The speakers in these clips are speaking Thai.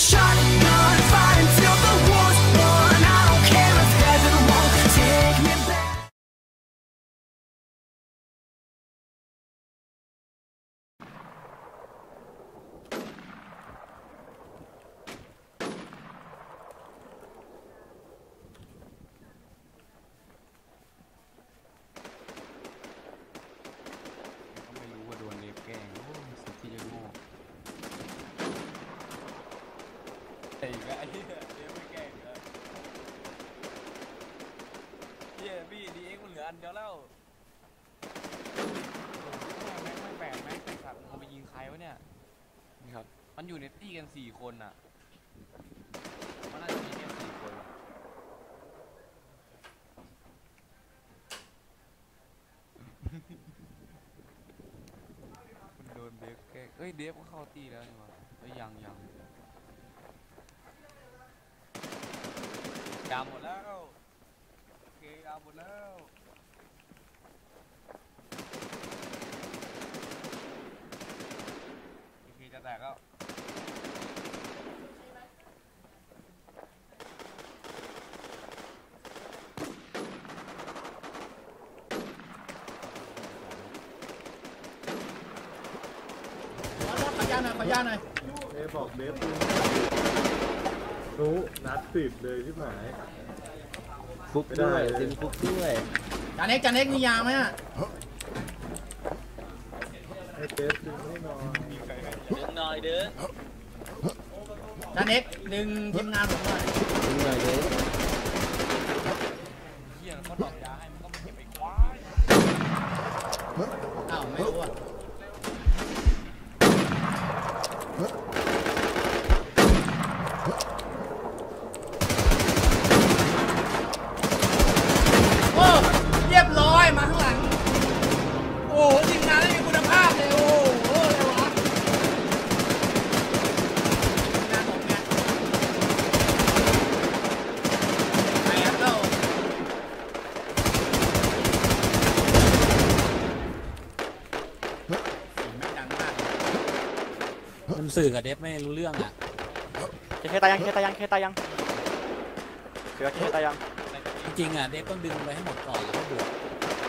shot อ้กไอ้เหี้ยเล็บไม่แกล้งเหรอเหี้ยพี่ดีเอ็กมันเหลืออันเดียวแล้วแม่งไม่แปลกแม่งไอ้สัตว์มันไปยิงใครวะเนี่ย นี่ครับ มันอยู่ในตี้กันสี่คนอะ มันน่าจะมีแค่สี่คนอะคุณโดนเดฟแกล้งเอ้ยเดฟก็เข้าตีแล้วนี่หวะเอ้ยยังยัง ดาวหมดแล้วโอเคดาวหมดแล้วโอเคจะแตกแล้วขอยาหน่อยขอยาหน่อยเอบอกเบฟ รู้นัดสิบเลยที่หมายฟุกด้วยซิมฟุกด้วยจานเอ็กจานเอ็กมียาไหมอะให้เบฟดึงให้นอนดึงหน่อยเด้อจานเอ็กดึงทีมงานผมหน่อยดึงหน่อยเด้อ เฮียเขาดอกยาให้มันก็ไม่เก็บไปควาย อ้าวไม่รู้อะโอ้เรียบร้อยมาข้างหลัง โอ้โหทีมงานไม่มีคุณภาพเลย โอ้โหอะไรวะทีมงานผมไงไปครับเรา เสียงแม่งดังมากเลย มันสื่อกับเดฟไม่ รู้เรื่องอะเคเคตายยังเคตายยังเคตายยังเสือเคตายยังจริงๆอะเดฟต้องดึงไปให้หมดก่อนแล้วก็บวก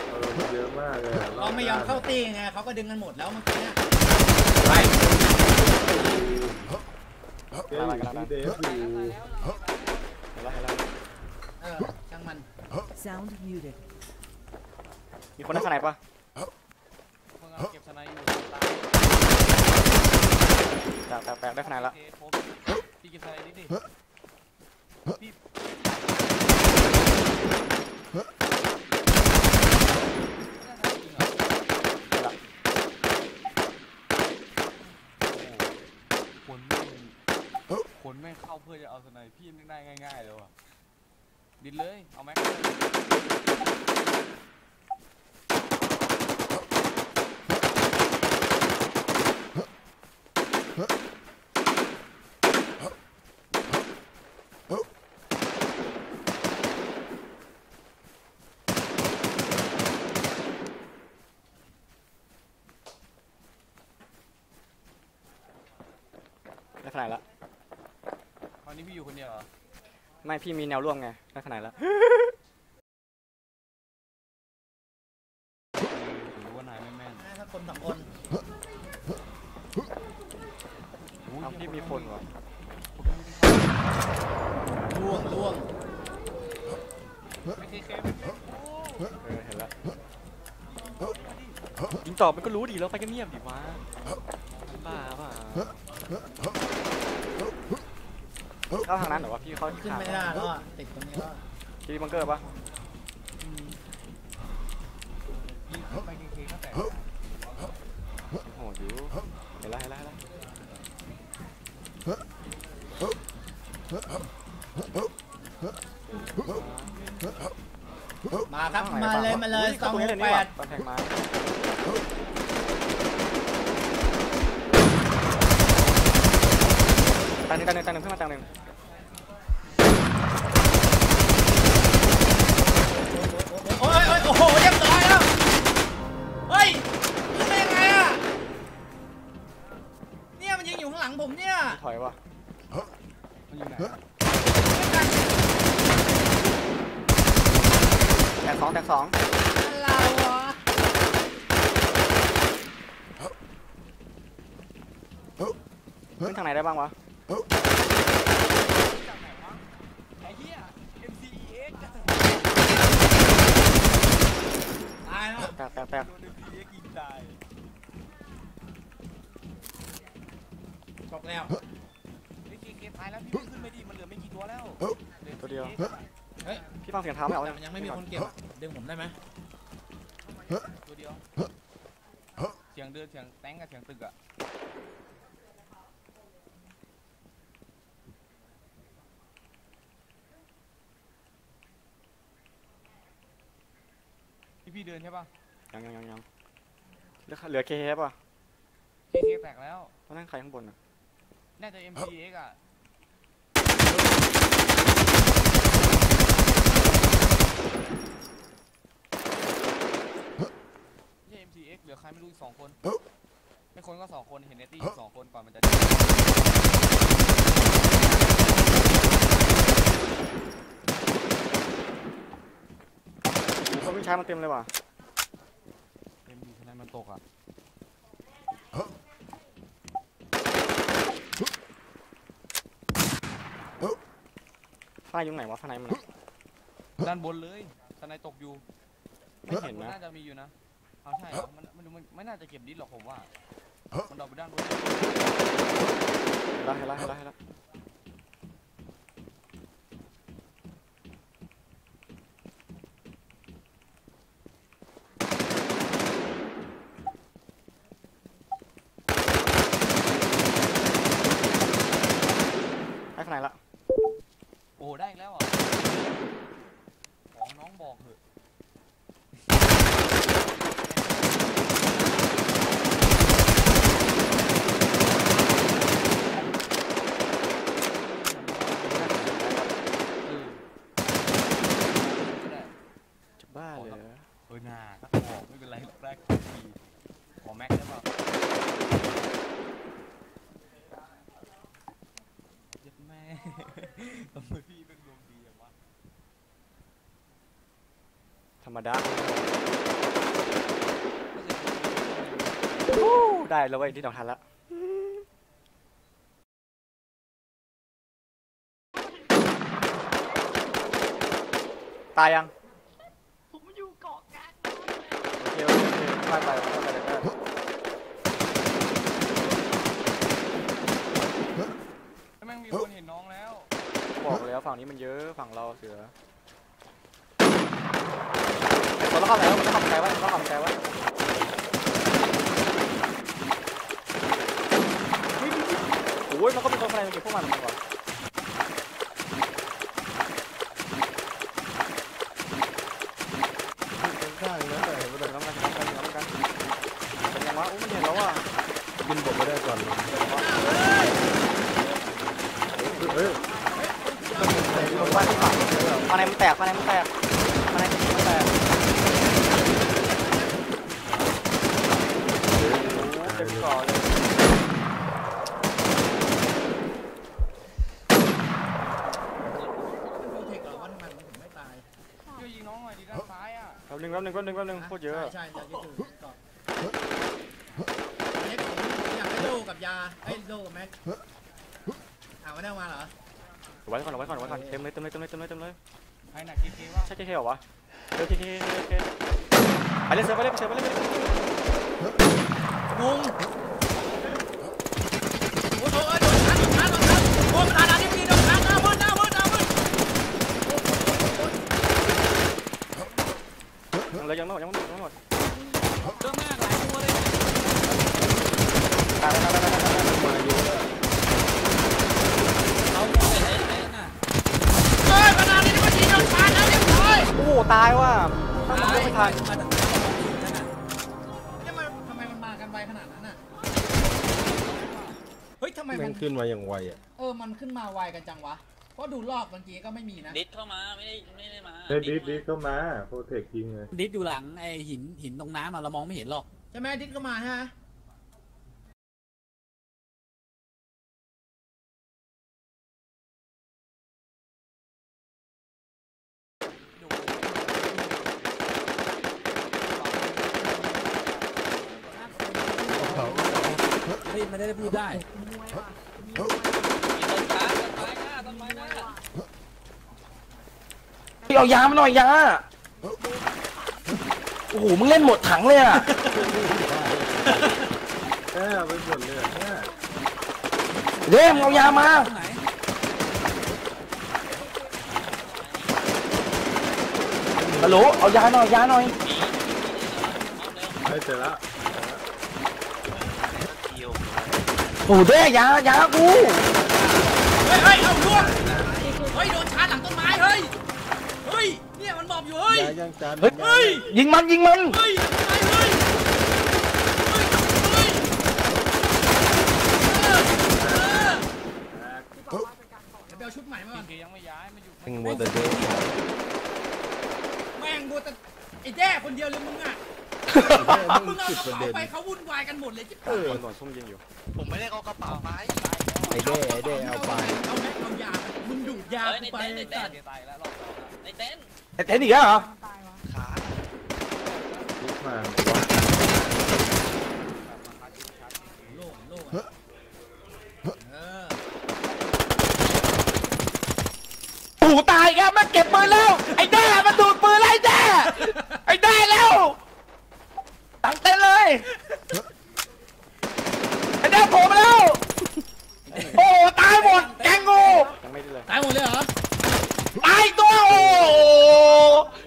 เออเยอะมากเลยอะเขาไม่ยอมเข้าตีไงเขาก็ดึงกันหมดแล้วเมื่อกี้เนี่ยเบฟอยู่ที่เบฟอยู่เห็นแล้วเห็นแล้วเออช่างมัน Sound muted. มีคนได้ขนาดปะมึงเอาเก็บสไนด์อยู่ตาย แตกแตกได้ขนาดละเคครบพี่เก็บสไนนิดดิพี่คนแม่งคนแม่งเข้าเพื่อจะเอาสไนพี่ไม่ได้ง่ายๆเลยว่ะดินเลย เอาแม็กเลยได้ขนาดละ ตอนนี้พี่อยู่คนเดียวเหรอ ไม่พี่มีแนวร่วมไงได้ขนาดละผมรู้ว่านายไม่แม่นถ้าคนสองคนอุ๊ยเอาพี่มีคนวะล่วงล่วงไม่เคยเคยไม่เคยเออเห็นแล้วยิงตอบมันก็รู้ดีแล้วไปก็เงียบดิวะบ้าป่ะ เข้าทางนั้นเหรอวะพี่เขาขึ้นไม่ได้แล้วอะติดตรงนี้แล้วอะทีบังเกอร์ปะยิงไปเคยเคยก็แตกโอ้โหดิวเห็นแล้วเห็นแล้วเห็นแล้วมาครับมาเลยมาเลยอุ๊สองตรงนี้เลยแปนี่หว่าดตอนแทงม ตังหนึ่งตังหนึ่งตังหนึ่งเพิ่มมาตังหนึ่งโอ้ยโอ้ยโอ้โหเรียบร้อยแล้ว เฮ้ยยิงได้ยังไงอะ เนี่ยมันยิงอยู่ข้างหลังผมเนี่ยถอยวะมันอยู่ไหนอะแตกสองแตกสองเรวะขึ้นทางไหนได้บ้างวะ จากไหนวะไอ้เหี้ย MCEX อะ ตายแล้ว แตกแตกแตกโดน MCEX ยิงตายบอกแล้วไอ้เคเคตายแล้วพี่ขึ้นไม่ดีมันเหลือไม่กี่ตัวแล้วหลือตัวเดียว MCEX อะเฮ้ยพี่ฟังเสียงเท้าไม่เอาแต่มันยังไม่มีคนเก็บอะดึงผมได้ไหมตัวเดียวเสียงเดินเสียงแตงกับเสียงตึกอะพี่พี่เดินใช่ปะ ยังยังยังยังเหลือเหลือเคเอฟอะเคเคแตกแล้ว ตอนนั้นใครข้างบนอะน่าจะ MCX อะไม่ใช่ MCX เหลือใครไม่รู้อีกสองคนไม่คนก็สองคนเห็นเนตตี้อยู่สองคนก่อนมันจะเขาวิ่งช้ามันเต็มเลยว่ะ เอ็มดีคะแนนมัน ตกอะข้างในอยู่ไหนวะข้างในมันอะด้านบนเลยสไนตกอยู่ไม่เห็นมันะ น่าจะมีอยู่นะเอาใช่เหรอมันมันมันไม่น่าจะเก็บดิสหรอกผมว่า มันดรอกไปด้านบน เห็นละเห็นละเห็นละเห็นละให้ข้างในละ โอ้ได้อีกแล้วเหรอะของน้องบอกเถอะ เออก็ได้ จะบ้าเลยเหรอ เออนาก็บอกไม่เป็นไรหรอกแรกทีขอแม็กได้ป่ะเยัดแม่ ทำไมพี่เป็นดวงดีอะวะ ธรรมดา ก็จะ ฮู้ ได้แล้วเว้ยที่ดอกทันละตายยังผมอยู่เกาะกลางโอเคโอเคคไปไปไปไปเลยไปเลยแม่งมีคนเห็นน้องแล้ว บอกแล้วฝั่งนี้มันเยอะฝั่งเราเสือคนต้องเข้าไหนวะคนต้องเข้าใจไว้ต้องเข้าใจไว้โอ้ ยมันก็มีคนข้างในมันเก็บพวกมันมันก่อนข้างๆนะแต่ไม่ได้น้ำกันน้ำกันน้ำกันเป็นยังวะอุ้ยมันเห็นแล้วว่ะกินผมไม่ได้ก่อนเลยเฮ้ยลงบ้านที่ฝั่งภายในมันแตกภายในมันแตกภายในมันแตกเต็มก่อเลย มันดูเทคเหรอว่าทำไมมันถึงไม่ตาย ช่วยยิงน้องหน่อยดีด้านซ้ายอะ แป๊บนึ งแป๊บนึงแป๊บนึงแป๊บนึงโคตรเยอะใช่ใช่จะอยู่เกาะเน็กผมอยากได้โดกับยาไอ้ยโดกับแม็กอ่าวันนี้เอามาเหรอไว้ก่อนไว้ก่อนไว้ก่อนเต็มเลยเต็มเลยเต็มเลยเต็มเลยเต็มเลยใครหนักเคเคว่าใช่เคเคเหรอวะเออเคเคเคเคไปเล่นเซิร์ฟไปเล่นเซิร์ฟไปเล่นไปเล่นงงโอ้โหโดนชันโดนชันโดนชันโอ้ประธานาธิบดีโดนชันหน้ามืดหน้ามืดหน้ามืด ยังเลยยังไม่หมดยังไม่หมดยังไม่หมดเยอะมากหลายตัวเลยตายตายตายตายมาเยอะเอาหมดเลยไอ้น่ะเฮ้ยประธานาธิบดีโดนชันแล้วเรียบร้อยโอ้โหตายว่ะถ้ามันไม่ทันมาตั้งแต่นั่นน่ะเนี่ยมันทำไมมันมากันไวขนาดนั้นอะเฮ้ยทำไมมันขึ้นมาอย่างไวอะเออมันขึ้นมาไวกันจังวะ เพราะดูรอบเมื่อกี้ก็ไม่มีนะ ดิสเข้ามาไม่ได้ไม่ได้มาดิสดิสเข้ามาโปรเทคจริงเลยดิสอยู่หลังไอหินหินตรงน้ำอะเรามองไม่เห็นหรอก ใช่ไหมดิสเข้ามาฮะไม่ได้พูดได้ พี่เอายามาหน่อยยา โอ้โห มึงเล่นหมดถังเลยอะแค่ไปหมดเลยอะเนี่ยเด้มงเอายามาตรงไหนฮัลโหล เอายาหน่อยยาหน่อยได้เสร็จแล้วโอ้โหเด้ยายากูเฮ้ยเฮ้ยเอาล่วงเฮ้ยโดนชาร์จหลังต้นไม้เฮ้ยเฮ้ยเนี่ยมันบอกอยู่เฮ้ยยายังจานเฮ้ยเฮ้ยยิงมันยิงมันเฮ้ยเฮ้ยเฮ้ยเฮ้ยเออเออเดี๋ยวไปเอาชุดใหม่มาก่อนเกยังไม่ย้ายมันอยู่มึงมัวแต่เดินแม่งดูแต่ไอ้แด้คนเดียวเลยมึงอะมึงเอากระเป๋าไปเขาวุ่นวายกันหมดเลยจิ๊บเออผมไม่ได้เอากระเป๋าไป ไอ้เด้ไอ้เด้เอาไปเอาแม็กเอายามึงดูดยาเฮ้ยในไปเต็นท์ในไอ้เต็สันตท์ว์ตายแล้วรอบสองอะในเต็นท์ไอ้เต้นอีกแล้วเหรอขาลุกมาโล่โล่อะเออโอ้โหตายครับมันเก็บปืนแล้ว ไอ้แด้มันดูดปืนแล้วไอ้แด้ไอ้แด้แล้วตั้งเต้นเลย ไอ้แด้โผล่มาแล้ว โอ้โหตายหมด แกงงู ตายหมดเลยเหรอตายตัวโอ้โห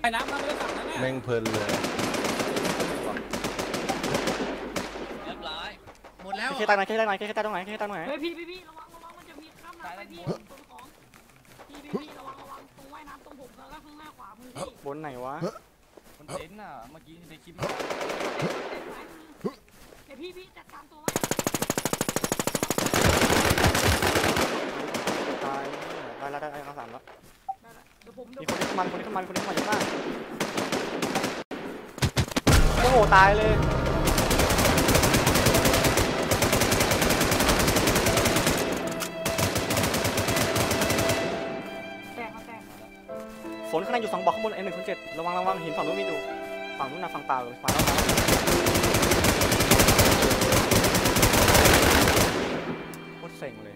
ไอ้น้ำมันไม่ได้สั่งนะเนี่ยแม่งเพลินเลยเรียบร้อยหมดแล้วเคตั้งไหนเคตั้งไหนเคตั้งตรงไหนเคตั้งตรงไหนเฮ้ยพี่พี่พี่ระวังระวังมันจะมีข้ามน้ำไปพี่ตรงของพี่พี่พี่ระวังระวังตรงว่ายน้ำตรงผมแล้วก็ข้างหน้าขวามือพี่บนไหนวะมันเต็นท์น่ะเมื่อกี้ในคลิปซ้ายมือเดี๋ยวพี่พี่จัดการตัวไว้ตายตาย แล้วตายเอาสามแล้วได้ละเดี๋ยวผมเดี๋มียวคนที่มันคนที่มันคนที่มันอยู่ข้างหน้าโอ้โหตายเลยแตกมาแตกฝนข้างในอยู่สองบอกข้างบนเอ็นหนึ่งคนเจ็ดระวังระวังหินฝั่งนู้นมีดูฝั่งนู้นนะฝั่งเปล่าเลยฝั่งแล้วโคตรเซ็งเลย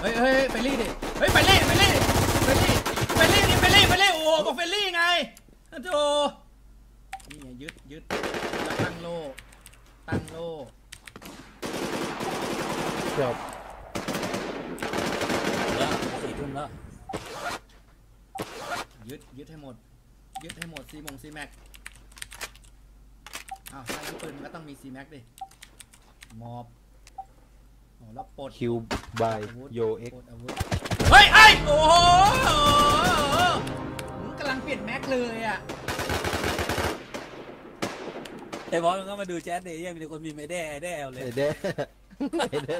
เฮ้ยเฮ้ยไปรี่ดิ เฮ้ยไปรี่ไปรี่ไปรี่ไปรี่นี่ไปรี่ไปรี่โอ้โหบอกไปรี่ไงโธ่นี่ไงยึดยึดแล้วตั้งโล่ตั้งโล่จบแล้วสี่ทุ่มแล้ว ยึดยึดให้หมด ยึดให้หมดซีมงซีแม็กอ้าวถ้างั้นปืนมันก็ต้องมีซีแม็กดิมอบ โอ้แล้วปลดคิวบายอาวุธโยเอ็กปลดอาวุธเฮ้ยไอ้ยโอ้โหมึงกำลังเปลี่ยนแม็กเลยอะไอ้บอสมันก็มาดูแจ๊สเดย์ยังมีคนมีไม่ได้ไอ้ได้เอาเลยไอ้เด้ไอ้เด้